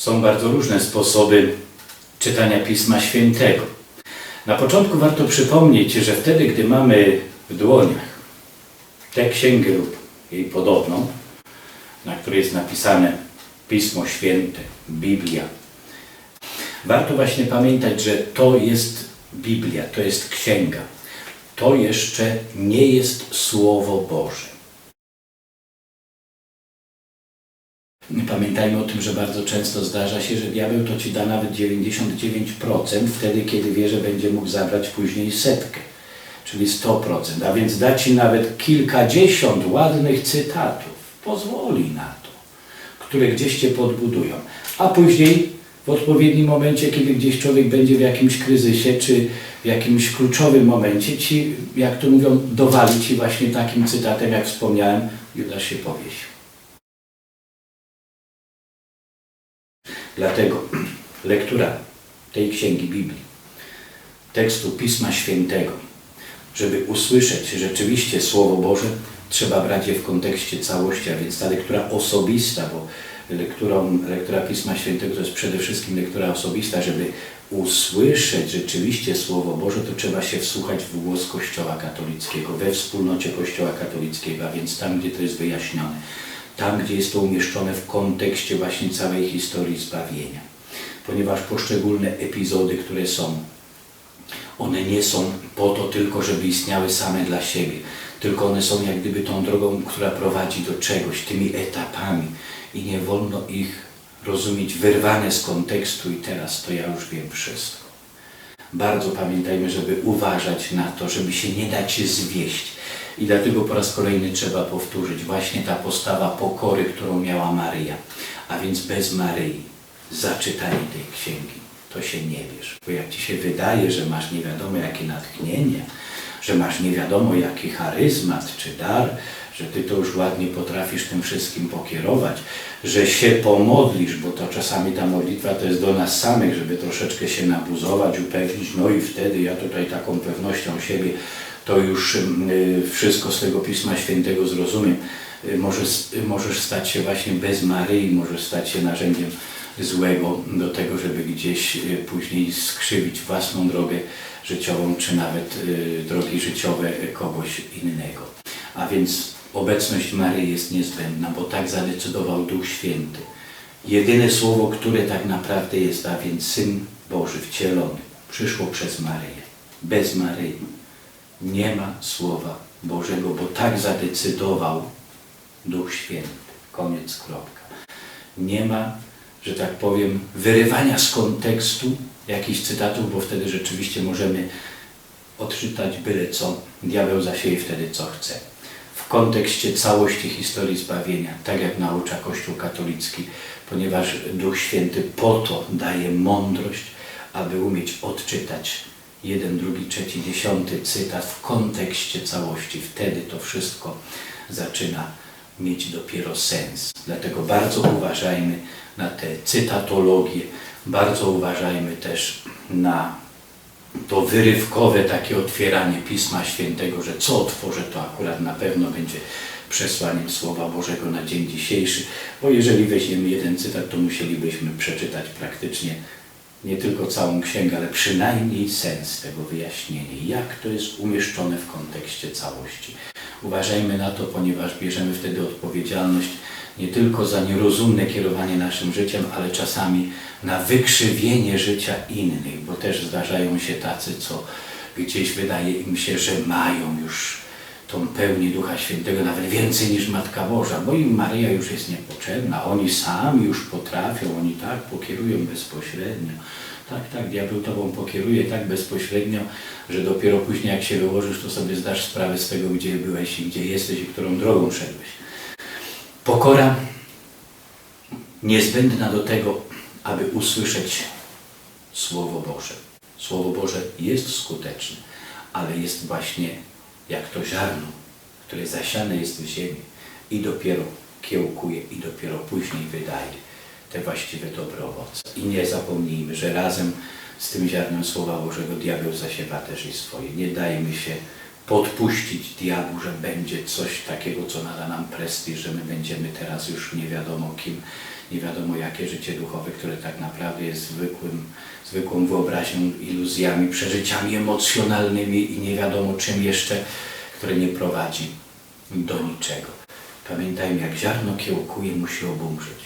Są bardzo różne sposoby czytania Pisma Świętego. Na początku warto przypomnieć, że wtedy, gdy mamy w dłoniach tę księgę lub jej podobną, na której jest napisane Pismo Święte, Biblia, warto właśnie pamiętać, że to jest Biblia, to jest księga. To jeszcze nie jest Słowo Boże. Pamiętajmy o tym, że bardzo często zdarza się, że diabeł to ci da nawet 99% wtedy, kiedy wie, że będzie mógł zabrać później setkę, czyli 100%. A więc da ci nawet kilkadziesiąt ładnych cytatów. Pozwoli na to, które gdzieś cię podbudują. A później w odpowiednim momencie, kiedy gdzieś człowiek będzie w jakimś kryzysie, czy w jakimś kluczowym momencie, ci, jak to mówią, dowali ci właśnie takim cytatem, jak wspomniałem, Judasz się powiesił. Dlatego lektura tej księgi Biblii, tekstu Pisma Świętego, żeby usłyszeć rzeczywiście Słowo Boże, trzeba brać je w kontekście całości, a więc ta lektura osobista, bo lekturą, lektura Pisma Świętego to jest przede wszystkim lektura osobista, żeby usłyszeć rzeczywiście Słowo Boże, to trzeba się wsłuchać w głos Kościoła katolickiego, we wspólnocie Kościoła katolickiego, a więc tam, gdzie to jest wyjaśnione tam, gdzie jest to umieszczone w kontekście właśnie całej historii zbawienia. Ponieważ poszczególne epizody, które są, one nie są po to tylko, żeby istniały same dla siebie, tylko one są jak gdyby tą drogą, która prowadzi do czegoś, tymi etapami i nie wolno ich rozumieć wyrwane z kontekstu i teraz to ja już wiem wszystko. Bardzo pamiętajmy, żeby uważać na to, żeby się nie dać zwieść i dlatego po raz kolejny trzeba powtórzyć właśnie ta postawa pokory, którą miała Maryja. A więc bez Maryi zaczytanie tej księgi to się nie wiesz. Bo jak ci się wydaje, że masz nie wiadomo jakie natchnienie, że masz nie wiadomo jaki charyzmat czy dar, że ty to już ładnie potrafisz tym wszystkim pokierować, że się pomodlisz, bo to czasami ta modlitwa to jest do nas samych, żeby troszeczkę się nabuzować, upewnić, no i wtedy ja tutaj taką pewnością siebie to już y, wszystko z tego Pisma Świętego zrozumiem. Y, możesz, możesz stać się właśnie bez Maryi, możesz stać się narzędziem złego do tego, żeby gdzieś y, później skrzywić własną drogę życiową, czy nawet drogi życiowe kogoś innego. A więc obecność Maryi jest niezbędna, bo tak zadecydował Duch Święty. Jedyne słowo, które tak naprawdę jest, a więc Syn Boży wcielony, przyszło przez Maryję. Bez Maryi nie ma Słowa Bożego, bo tak zadecydował Duch Święty. Koniec, kropka. Nie ma, że tak powiem, wyrywania z kontekstu jakichś cytatów, bo wtedy rzeczywiście możemy odczytać byle co. Diabeł zasieje wtedy co chce. W kontekście całości historii zbawienia, tak jak naucza Kościół katolicki, ponieważ Duch Święty po to daje mądrość, aby umieć odczytać jeden, drugi, trzeci, dziesiąty cytat w kontekście całości. Wtedy to wszystko zaczyna mieć dopiero sens. Dlatego bardzo uważajmy na tę cytatologię, bardzo uważajmy też na to wyrywkowe takie otwieranie Pisma Świętego, że co otworzę, to akurat na pewno będzie przesłaniem Słowa Bożego na dzień dzisiejszy, bo jeżeli weźmiemy jeden cytat, to musielibyśmy przeczytać praktycznie nie tylko całą księgę, ale przynajmniej sens tego wyjaśnienia, jak to jest umieszczone w kontekście całości. Uważajmy na to, ponieważ bierzemy wtedy odpowiedzialność nie tylko za nierozumne kierowanie naszym życiem, ale czasami na wykrzywienie życia innych, bo też zdarzają się tacy, co gdzieś wydaje im się, że mają już tą pełni Ducha Świętego, nawet więcej niż Matka Boża, bo im Maryja już jest niepotrzebna, oni sami już potrafią, oni tak pokierują bezpośrednio. Tak, tak, diabeł Tobą pokieruje tak bezpośrednio, że dopiero później jak się wyłożysz, to sobie zdasz sprawę z tego, gdzie byłeś i gdzie jesteś i którą drogą szedłeś. Pokora niezbędna do tego, aby usłyszeć Słowo Boże. Słowo Boże jest skuteczne, ale jest właśnie jak to ziarno, które zasiane jest w ziemi i dopiero kiełkuje i dopiero później wydaje te właściwe dobre owoce. I nie zapomnijmy, że razem z tym ziarnem Słowa Bożego diabeł zasiewa też i swoje. Nie dajmy się podpuścić diabłu, że będzie coś takiego, co nada nam prestiż, że my będziemy teraz już nie wiadomo kim, nie wiadomo jakie życie duchowe, które tak naprawdę jest zwykłym, zwykłą wyobraźnią, iluzjami, przeżyciami emocjonalnymi i nie wiadomo czym jeszcze, które nie prowadzi do niczego. Pamiętajmy, jak ziarno kiełkuje, musi obumrzeć.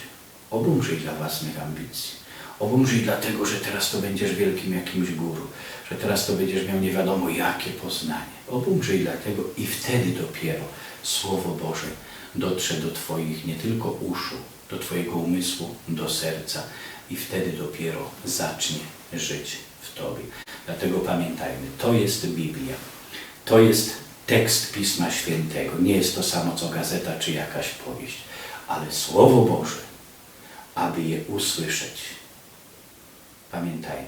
Obumrzyj dla własnych ambicji. Obumrzyj dlatego, że teraz to będziesz wielkim jakimś guru, że teraz to będziesz miał nie wiadomo jakie poznanie. Obumrzyj dlatego i wtedy dopiero Słowo Boże dotrze do Twoich nie tylko uszu, do Twojego umysłu, do serca i wtedy dopiero zacznie żyć w Tobie. Dlatego pamiętajmy, to jest Biblia. To jest tekst Pisma Świętego. Nie jest to samo co gazeta czy jakaś powieść, ale Słowo Boże, aby je usłyszeć. Pamiętajmy,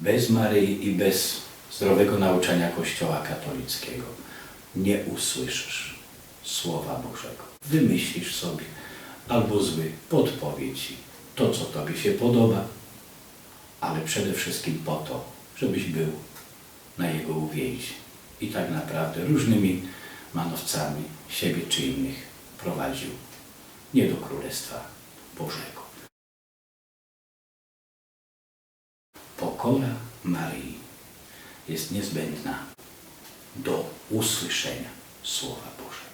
bez Maryi i bez zdrowego nauczania Kościoła katolickiego nie usłyszysz Słowa Bożego. Wymyślisz sobie albo zły podpowiedź ci to, co Tobie się podoba, ale przede wszystkim po to, żebyś był na Jego uwięzi i tak naprawdę różnymi manowcami siebie czy innych prowadził nie do Królestwa Bożego. Pokora Maryi jest niezbędna do usłyszenia Słowa Bożego.